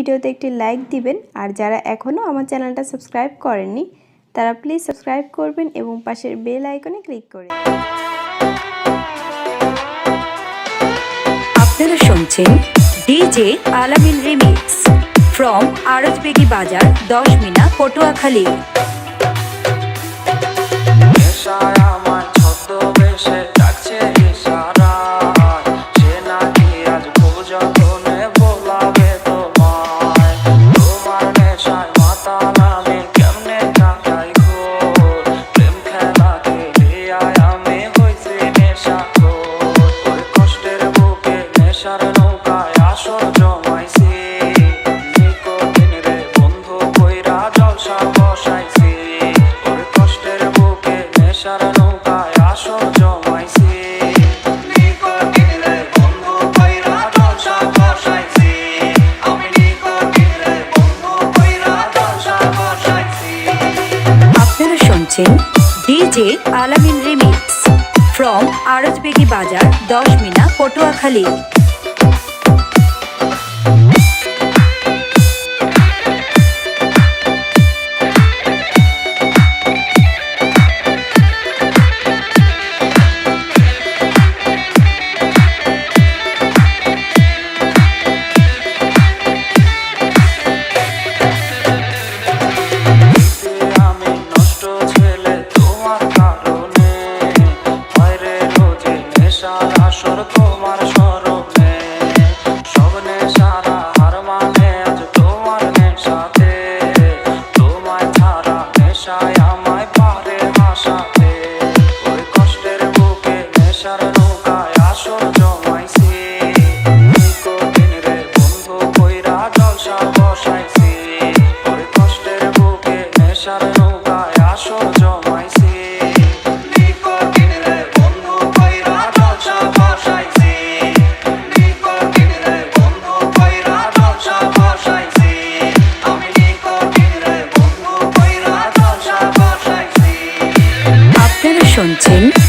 ভিডিওতে একটি লাইক দিবেন। আর যারা এখনও আমার চ্যানেলটা সাবস্ক্রাইব করেননি তারা প্লিজ সাবস্ক্রাইব করবেন এবং পাশের বেল আইকনে ক্লিক করে আপনারা শুনছেন ডিজে আলামিন রিমিক্স ফ্রম আরজবেগি বাজার দশ মিনা পটুয়াখালী। শুনছেন ডিজে আলামিন রিমিক্স ফ্রম আরজবেগি বাজার দশ মিনা পটুয়াখালী। আসর তোমার স্মরণে সব নেশারা হার মানে আজ তোমার নেশাতে। তোমায় ছাড়া নেশায় আমায় পারে হাসাতে। ওই কষ্টের বুকে নেশার নৌকায় আসর জমাইছি। নিকটিন রে বন্ধু কইরা জলসা বসাইছি। রে বন্ধু